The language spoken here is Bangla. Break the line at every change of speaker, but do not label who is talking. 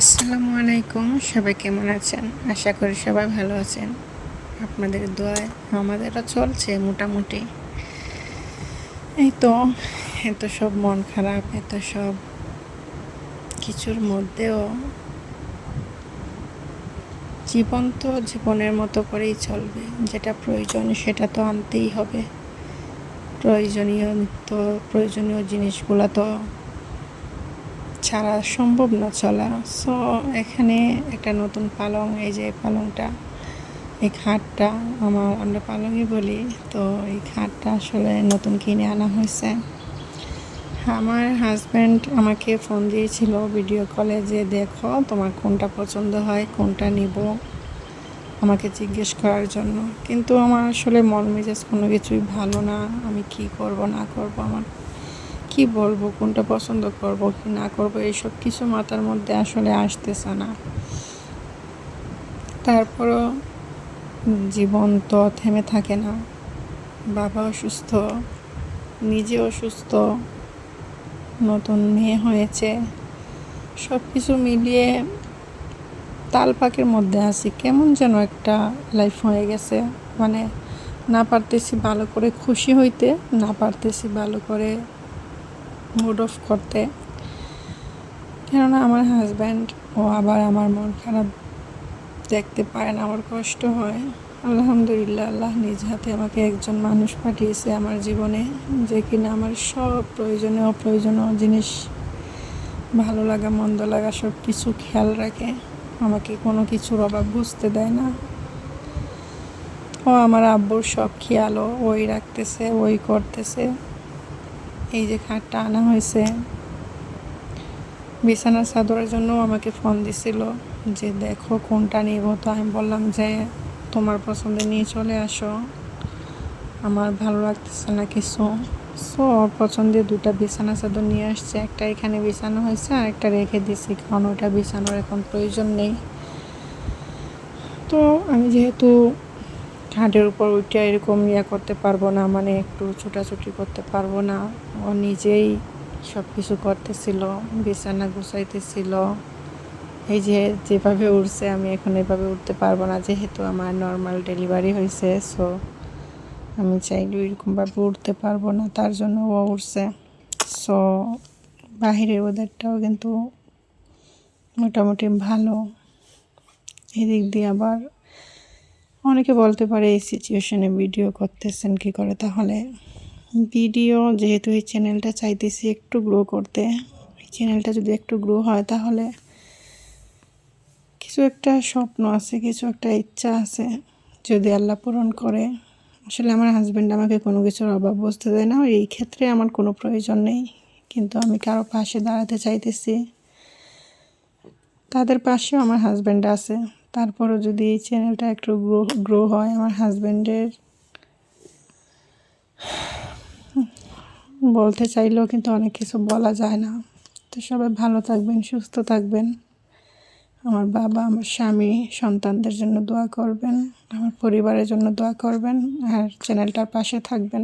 আসসালামু আলাইকুম, সবাই কেমন আছেন? আশা করি সবাই ভালো আছেন। আপনাদের দোয়ায় আমাদেরও চলছে মোটামুটি। এই তো, এত সব মন খারাপ, এত সব কিছুর মধ্যেও জীবন তো জীবনের মতো করেই চলবে। যেটা প্রয়োজন সেটা তো আনতেই হবে। প্রয়োজনীয় নিত্য প্রয়োজনীয় জিনিসগুলো তো ছাড়া সম্ভব না চলা। সো এখানে একটা নতুন পালং, এই যে পালংটা, এই খাটটা আমার, আমরা পালংই বলি। তো এই খাটটা আসলে নতুন কিনে আনা হয়েছে। আমার হাজব্যান্ড আমাকে ফোন দিয়েছিল ভিডিও কলে যে দেখো তোমার কোনটা পছন্দ হয়, কোনটা নিব? আমাকে জিজ্ঞেস করার জন্য। কিন্তু আমার আসলে মন মেজাজ কোনো কিছুই ভালো না। আমি কি করব, না করব আমার কি বলব, কোনটা পছন্দ করব কি না করব, এইসব কিছু মাথার মধ্যে আসলে আসতেছে না। তারপরও জীবন তো থেমে থাকে না। বাবা অসুস্থ, নিজে অসুস্থ, নতুন মেয়ে হয়েছে সব কিছু মিলিয়ে তাল পাকের মধ্যে আছি। কেমন যেন একটা লাইফ হয়ে গেছে। মানে না পারতেছি ভালো করে খুশি হইতে, না পারতেছি ভালো করে মুড অফ করতে। কেননা আমার হাজব্যান্ড ও আবার আমার মন খারাপ দেখতে পায় না, আমার কষ্ট হয়। আলহামদুলিল্লাহ, আল্লাহ নিজ হাতে আমাকে একজন মানুষ পাঠিয়েছে আমার জীবনে, যে কিনা আমার সব প্রয়োজনীয় অপ্রয়োজনীয় জিনিস, ভালো লাগা, মন্দ লাগা সব কিছু খেয়াল রাখে। আমাকে কোনো কিছুর অভাব বুঝতে দেয় না। ও আমার আব্বুর সব খেয়ালও ওই রাখতেছে, ওই করতেছে। এই যে খাটটা আনা হয়েছে। বিছানার চাদরের জন্য আমাকে ফোন দিছিল যে, দেখো কোনটা নিব? তো আমি বললাম যে, তোমার পছন্দ নিয়ে চলে আসো। আমার ভালো লাগতেছে না কিছু। সো, ওর পছন্দের দুটা বিছানা চাদর নিয়ে আসছে। একটা এখানে বিছানো হয়েছে, আর একটা রেখে দিছি, কারণ ওটা বিছানোর এখন প্রয়োজন নেই। তো আমি যেহেতু ঘাটের উপর উঠে এরকম ইয়ে করতে পারব না মানে একটু ছোটাছুটি করতে পারব না। ও নিজেই সব কিছু করতেছিল, বিছানা গুছাইতেছিল। এই যে যেভাবে উঠছে আমি এখন এভাবে উঠতে পারব না, যেহেতু আমার নর্মাল ডেলিভারি হয়েছে সো আমি চাইলে এরকমভাবে উঠতে পারব না, তার জন্য ও উঠছে সো বাহিরের ওদেরটাও কিন্তু মোটামুটি ভালো। এদিক দিয়ে আবার অনেকে বলতে পারে এই সিচুয়েশনে ভিডিও করতেছেন কি করে? তাহলে ভিডিও যেহেতু এই চ্যানেলটা চাইতেছি একটু গ্রো করতে, এই চ্যানেলটা যদি একটু গ্রো হয় তাহলে কিছু একটা স্বপ্ন আছে, কিছু একটা ইচ্ছা আছে যদি আল্লাহ পূরণ করে। আসলে আমার হাজব্যান্ড আমাকে কোনো কিছুর অভাব বুঝতে দেয় না, এই ক্ষেত্রে আমার কোনো প্রয়োজন নেই। কিন্তু আমি কারও পাশে দাঁড়াতে চাইতেছি, তাদের পাশেও আমার হাজব্যান্ড আছে। তারপরও যদি এই চ্যানেলটা একটু গ্রো গ্রো হয় আমার হাজব্যান্ডের বলতে চাইলেও কিন্তু অনেক কিছু বলা যায় না। তো সবাই ভালো থাকবেন, সুস্থ থাকবেন। আমার বাবা, আমার স্বামী, সন্তানদের জন্য দোয়া করবেন, আমার পরিবারের জন্য দোয়া করবেন, আর চ্যানেলটার পাশে থাকবেন।